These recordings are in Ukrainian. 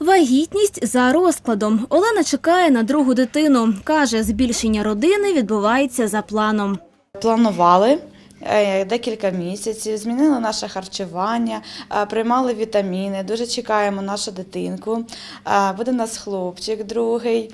Вагітність за розкладом. Олена чекає на другу дитину. Каже, збільшення родини відбувається за планом. Планували е, декілька місяців, змінили наше харчування, е, приймали вітаміни. Дуже чекаємо нашу дитинку. Е, Буде у нас хлопчик другий.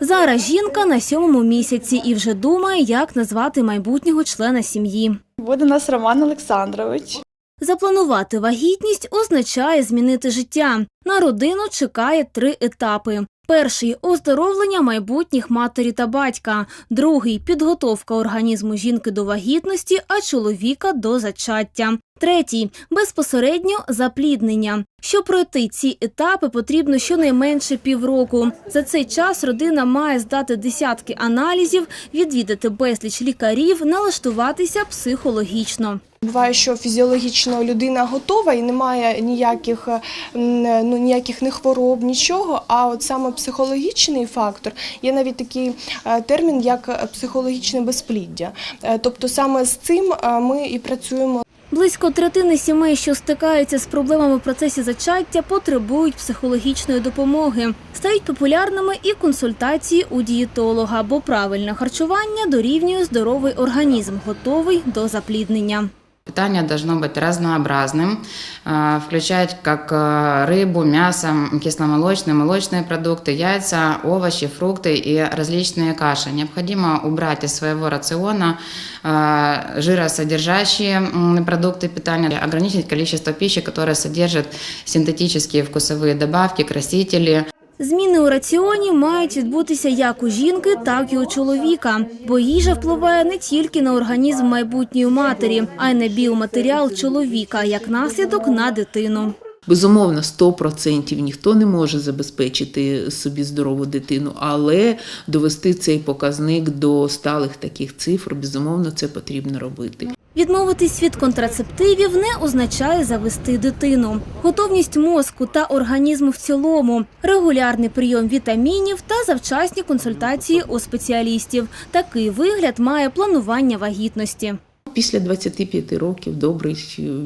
Зараз жінка на сьомому місяці і вже думає, як назвати майбутнього члена сім'ї. Буде у нас Роман Олександрович. Запланувати вагітність означає змінити життя. На родину чекає три етапи. Перший оздоровлення майбутніх матері та батька, другий підготовка організму жінки до вагітності, а чоловіка до зачаття. Третій безпосередньо запліднення. Щоб пройти ці етапи, потрібно щонайменше півроку. За цей час родина має здати десятки аналізів, відвідати безліч лікарів, налаштуватися психологічно. Буває, що фізіологічно людина готова і немає ніяких, м, ну, ніяких не хвороб, нічого. А от саме психологічний фактор є навіть такий е, термін, як психологічне безпліддя. Е, Тобто саме з цим е, ми і працюємо Близько третини сімей, що стикаються з проблемами в процесі зачаття, потребують психологічної допомоги. Стають популярними і консультації у дієтолога, бо правильне харчування дорівнює здоровий організм, готовий до запліднення. Питание должно быть разнообразным, э, включать как э, рыбу, мясо, кисломолочные, молочные продукты, яйца, овощи, фрукты и различные каши. Необходимо убрать из своего рациона э, жиросодержащие м, продукты питания, ограничить количество пищи, которая содержит синтетические вкусовые добавки, красители, Зміни у раціоні мають відбутися як у жінки, так і у чоловіка, бо їжа впливає не тільки на організм майбутньої матері, а й на біоматеріал чоловіка, як наслідок на дитину. Безумовно, 100% ніхто не може забезпечити собі здорову дитину, але довести цей показник до сталих таких цифр, безумовно, це потрібно робити. Відмовитись від контрацептивів не означає завести дитину. Готовність мозку та організму в цілому, регулярний прийом вітамінів та завчасні консультації у спеціалістів. Такий вигляд має планування вагітності. Після 25 років добрий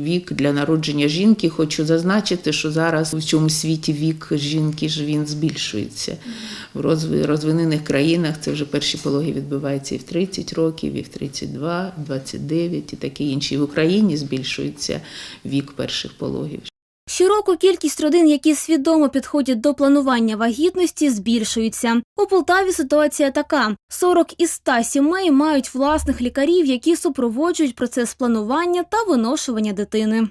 вік для народження жінки. Хочу зазначити, що зараз у цьому світі вік жінки ж він збільшується. В розви- розвинених країнах це вже перші пологи відбуваються і в 30 років, і в 32, 29 і таке інше. І в Україні збільшується вік перших пологів. Щороку кількість родин, які свідомо підходять до планування вагітності, збільшується. У Полтаві ситуація така: 40 із 100 сімей мають власних лікарів, які супроводжують процес планування та виношування дитини.